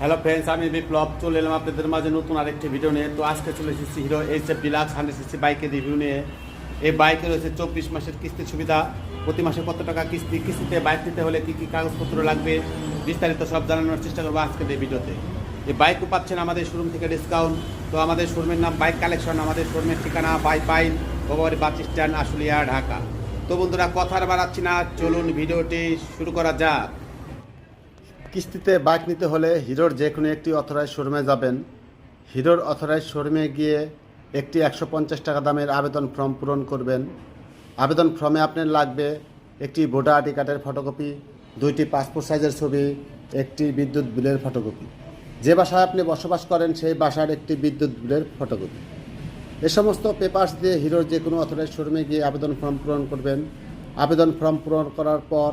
Hello friends আমি বিপ্লব, চলে এলাম আপনাদের মাঝে নতুন আরেকটি ভিডিও নিয়ে। তো আজকে চলে এসেছি Hero H F Deluxe hundred CC বাইকের রিভিউ নিয়ে। এই বাইকে রয়েছে চব্বিশ মাসের কিস্তির সুবিধা। প্রতি মাসে কত টাকা কিস্তি, কিস্তিতে বাইক নিতে হলে কী কী কাগজপত্র লাগবে, বিস্তারিত সব জানানোর চেষ্টা করব আজকের এই ভিডিওতে এই বাইকও পাচ্ছেন আমাদের শোরুম থেকে ডিসকাউন্ট তো আমাদের শোরুমের নাম বাইক কালেকশন আমাদের শোরুমের ঠিকানা বাই পাইন গোবর বাস স্ট্যান্ড আশুলিয়া, ঢাকা। তো বন্ধুরা কথা আর বাড়াচ্ছি না, চলুন ভিডিওটি শুরু করা যাক। কিস্তিতে বাইক নিতে হলে হিরোর যে কোনো একটি অথরাইজ শোরুমে যাবেন। হিরোর অথরাইজ শোরুমে গিয়ে একটি একশো পঞ্চাশ টাকা দামের আবেদন ফর্ম পূরণ করবেন। আবেদন ফর্মে আপনার লাগবে একটি ভোটার আইডি কার্ডের ফটোকপি, দুইটি পাসপোর্ট সাইজের ছবি, একটি বিদ্যুৎ বিলের ফটোকপি। যে বাসায় আপনি বসবাস করেন, সেই বাসার একটি বিদ্যুৎ বিলের ফটোকপি। এ সমস্ত পেপার্স দিয়ে হিরোর যে কোনো অথরাইজ শোরুমে গিয়ে আবেদন ফর্ম পূরণ করবেন। আবেদন ফর্ম পূরণ করার পর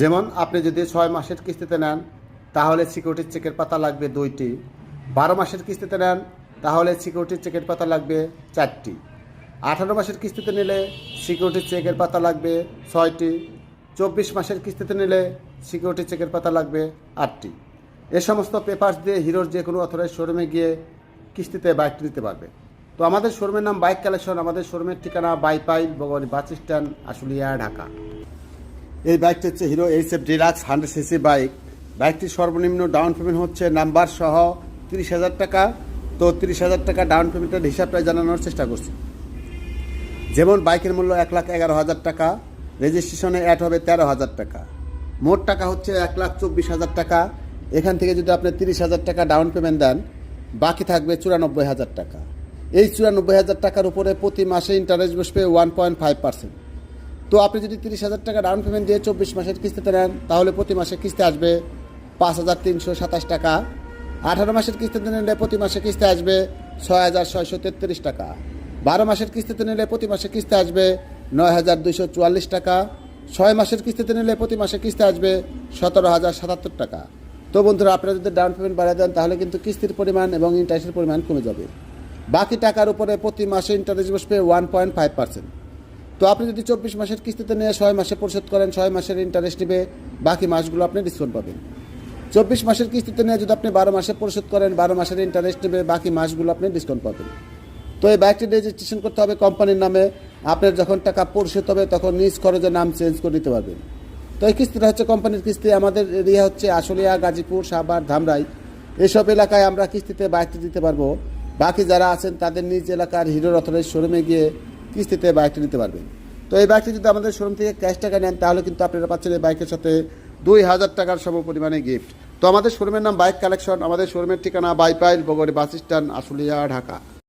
যেমন আপনি যদি ছয় মাসের কিস্তিতে নেন, তাহলে সিকিউরিটির চেকের পাতা লাগবে দুইটি। বারো মাসের কিস্তিতে নেন, তাহলে সিকিউরিটির চেকের পাতা লাগবে চারটি। আঠারো মাসের কিস্তিতে নিলে সিকিউরিটির চেকের পাতা লাগবে ছয়টি। চব্বিশ মাসের কিস্তিতে নিলে সিকিউরিটি চেকের পাতা লাগবে আটটি। এ সমস্ত পেপার্স দিয়ে হিরোর যে কোনো অথরাইজ শোরুমে গিয়ে কিস্তিতে বাইকটি নিতে পারবে। তো আমাদের শোরুমের নাম বাইক কালেকশন আমাদের শোরুমের ঠিকানা বাইপাইল ভগবানী বাস স্ট্যান্ড আশুলিয়া, ঢাকা। এই বাইকটি হচ্ছে Hero H F Deluxe hundred CC bike. বাইকটির সর্বনিম্ন ডাউন পেমেন্ট হচ্ছে নাম্বার সহ তিরিশ হাজার টাকা। তো তিরিশ হাজার টাকা ডাউন পেমেন্টের হিসাবটা জানানোর চেষ্টা করছি। যেমন বাইকের মূল্য এক লাখ এগারো হাজার টাকা রেজিস্ট্রেশনে অ্যাড হবে তেরো হাজার টাকা। মোট টাকা হচ্ছে এক লাখ চব্বিশ হাজার টাকা। এখান থেকে যদি আপনি তিরিশ হাজার টাকা ডাউন পেমেন্ট দেন, বাকি থাকবে চুরানব্বই হাজার টাকা। এই চুরানব্বই হাজার টাকার উপরে প্রতি মাসে ইন্টারেস্ট বসবে ওয়ান পয়েন্ট ফাইভ পার্সেন্ট তো আপনি যদি তিরিশ হাজার টাকা ডাউন পেমেন্ট দিয়ে চব্বিশ মাসের কিস্তিতে নেন, তাহলে প্রতি মাসে কিস্তি আসবে পাঁচ হাজার তিনশো সাতাশ টাকা। আঠারো মাসের কিস্তিতে নিলে প্রতি মাসে কিস্তি আসবে ছয় হাজার ছয়শো তেত্রিশ টাকা। বারো মাসের কিস্তিতে নিলে প্রতি মাসে কিস্তি আসবে নয় হাজার দুইশো চুয়াল্লিশ টাকা। ছয় মাসের কিস্তিতে নিলে প্রতি মাসে কিস্তি আসবে সতেরো হাজার সাতাত্তর টাকা। তো বন্ধুরা, আপনারা যদি ডাউন পেমেন্ট বাড়িয়ে দেন, তাহলে কিন্তু কিস্তির পরিমাণ এবং ইন্টারেস্টের পরিমাণ কমে যাবে। বাকি টাকার উপরে প্রতি মাসে ইন্টারেস্ট বসবে ওয়ান পয়েন্ট ফাইভ পার্সেন্ট তো আপনি যদি চব্বিশ মাসের কিস্তিতে নিয়ে ছয় মাসে পরিশোধ করেন, ছয় মাসের ইন্টারেস্ট নেবে, বাকি মাসগুলো আপনি ডিসকাউন্ট পাবেন। চব্বিশ মাসের কিস্তিতে নিয়ে যদি আপনি বারো মাসে পরিশোধ করেন, বারো মাসের ইন্টারেস্ট নেবে, বাকি মাসগুলো আপনি ডিসকাউন্ট পাবেন। তো এই বাইকটি রেজিস্ট্রেশন করতে হবে কোম্পানির নামে। আপনার যখন টাকা পরিশোধ হবে, তখন নিজ খরচে নাম চেঞ্জ করে দিতে পারবেন। তো এই কিস্তিটা হচ্ছে কোম্পানির কিস্তি। আমাদের এরিয়া হচ্ছে আশুলিয়া, গাজীপুর, সাভার, ধামরাই। এসব এলাকায় আমরা কিস্তিতে বাইকটি দিতে পারব। বাকি যারা আছেন, তাদের নিজ এলাকার হিরোর অথরাইজ শোরুমে গিয়ে কিস্তিতে বাইকটা নিতে পারবেন। তো এই বাইকটি যদি আমাদের শোরুম থেকে ক্যাশ টাকা নেন, তাহলে কিন্তু আপনারা পাচ্ছেন এই বাইকের সাথে দুই হাজার টাকার সম পরিমাণে গিফট তো আমাদের শোরুমের নাম বাইক কালেকশন আমাদের শোরুমের ঠিকানা বাইপাইল বগরি বাস স্ট্যান্ড, আশুলিয়া, ঢাকা।